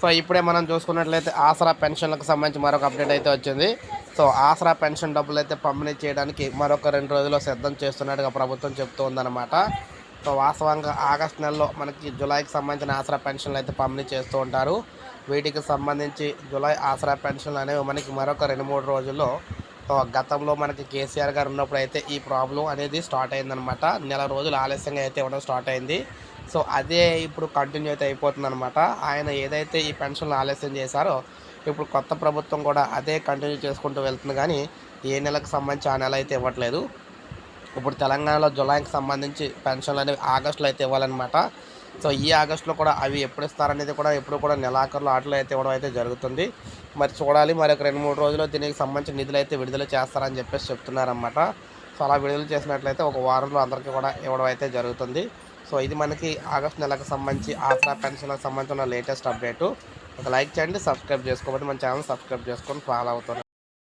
So ఇప్పుడే మనం చూసుకున్నట్లయితే ఆసరా పెన్షన్లకు సంబంధించి మరొక అప్డేట్ అయితే వచ్చింది. సో ఆసరా పెన్షన్ డబ్బులు అయితే పంపిణీ చేయడానికి మరొక రెండు రోజుల్లో సిద్ధం చేస్తున్నట్టుగా ప్రభుత్వం చెప్తూ ఉందన్నమాట. సో వాస్తవంగా ఆగస్ట్ నెలలో మనకి జులైకి సంబంధించిన ఆసరా పెన్షన్లు అయితే పంపిణీ చేస్తూ ఉంటారు. వీటికి సంబంధించి జులై ఆసరా పెన్షన్లు అనేవి మనకి మరొక రెండు మూడు రోజుల్లో గతంలో మనకి కేసీఆర్ గారు ఉన్నప్పుడు అయితే ఈ ప్రాబ్లం అనేది స్టార్ట్ అయిందనమాట. నెల రోజులు ఆలస్యంగా అయితే ఇవ్వడం స్టార్ట్ అయింది. సో అదే ఇప్పుడు కంటిన్యూ అయితే అయిపోతుంది అనమాట ఆయన ఏదైతే ఈ పెన్షన్లు ఆలస్యం చేశారో ఇప్పుడు కొత్త ప్రభుత్వం కూడా అదే కంటిన్యూ చేసుకుంటూ వెళ్తుంది. కానీ ఏ నెలకు సంబంధించి ఆ నెల అయితే ఇవ్వట్లేదు. ఇప్పుడు తెలంగాణలో జులైకి సంబంధించి పెన్షన్లు అనేవి ఆగస్టులో అయితే ఇవ్వాలన్నమాట. సో ఈ ఆగస్టులో కూడా అవి ఎప్పుడు ఇస్తారనేది కూడా ఎప్పుడు కూడా నెలాఖరులో ఆటలు అయితే ఇవ్వడం అయితే జరుగుతుంది. మరి చూడాలి మరి ఒక రెండు మూడు రోజుల్లో దీనికి సంబంధించిన నిధులు అయితే విడుదల చేస్తారని చెప్పేసి చెప్తున్నారన్నమాట. సో అలా విడుదల చేసినట్లయితే ఒక వారంలో అందరికీ కూడా ఇవ్వడం అయితే జరుగుతుంది. సో ఇది మనకి ఆగస్ట్ నెలకు సంబంధించి ఆసరా పెన్షన్లకు సంబంధించిన లేటెస్ట్ అప్డేటు. ఒక లైక్ చేయండి సబ్స్క్రైబ్ చేసుకోబట్టి మన ఛానల్ సబ్స్క్రైబ్ చేసుకొని ఫాలో అవుతుంది